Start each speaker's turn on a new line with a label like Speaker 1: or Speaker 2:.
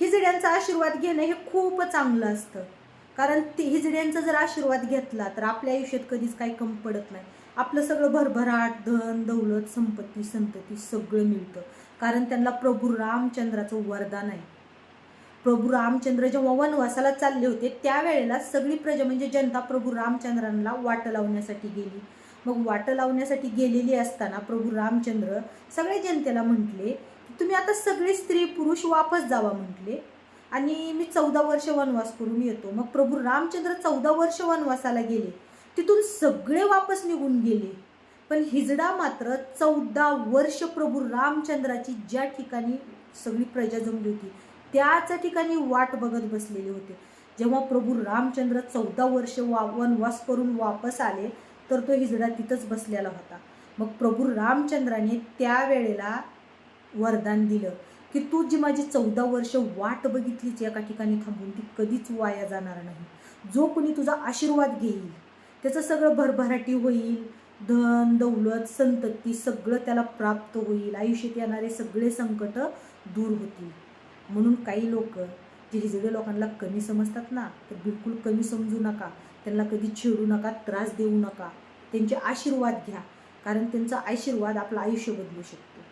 Speaker 1: हिजड्यांचा आशीर्वाद घेणं हे खूप चांगलं असतं. कारण ते हिजड्यांचा जर आशीर्वाद घेतला तर आपल्या आयुष्यात कधीच काही कमी पडत नाही. आपलं सगळं भरभराट धन दौलत संपत्ती संतती सगळं मिळतं. कारण त्यांना प्रभू रामचंद्राचं वरदान आहे. प्रभू रामचंद्र जेव्हा वनवासाला चालले होते त्यावेळेला सगळी प्रजा म्हणजे जनता प्रभू रामचंद्रांना वाट लावण्यासाठी गेली. मग वाट लावण्यासाठी गेलेली असताना प्रभू रामचंद्र सगळ्या जनतेला म्हटले तुम्ही आता सगळे स्त्री पुरुष वापस जावा म्हटले. आणि मी चौदा वर्ष वनवास करून येतो. मग प्रभू रामचंद्र चौदा वर्ष वनवासाला गेले. तिथून सगळे वापस निघून गेले. पण हिजडा मात्र चौदा वर्ष प्रभू रामचंद्राची ज्या ठिकाणी सगळी प्रजा जमली होती त्याच ठिकाणी वाट बघत बसलेले होते. जेव्हा प्रभू रामचंद्र चौदा वर्ष वा वनवास करून वापस आले तर तो हिजडा तिथंच बसलेला होता. मग प्रभू रामचंद्राने त्यावेळेला वरदान दिलं की तू जी माझी चौदा वर्ष वाट बघितलीच एका ठिकाणी थांबून ती कधीच वाया जाणार नाही. जो कोणी तुझा आशीर्वाद घेईल त्याचं सगळं भरभराटी होईल. धन दौलत संतती सगळं त्याला प्राप्त होईल. आयुष्यात येणारे सगळे संकट दूर होतील. म्हणून काही लोक जे हिजडे लोकांना कमी समजतात ना तर बिलकुल कमी समजू नका. त्यांना कधी छेडू नका त्रास देऊ नका. त्यांचे आशीर्वाद घ्या कारण त्यांचा आशीर्वाद आपलं आयुष्य बदलू शकतो.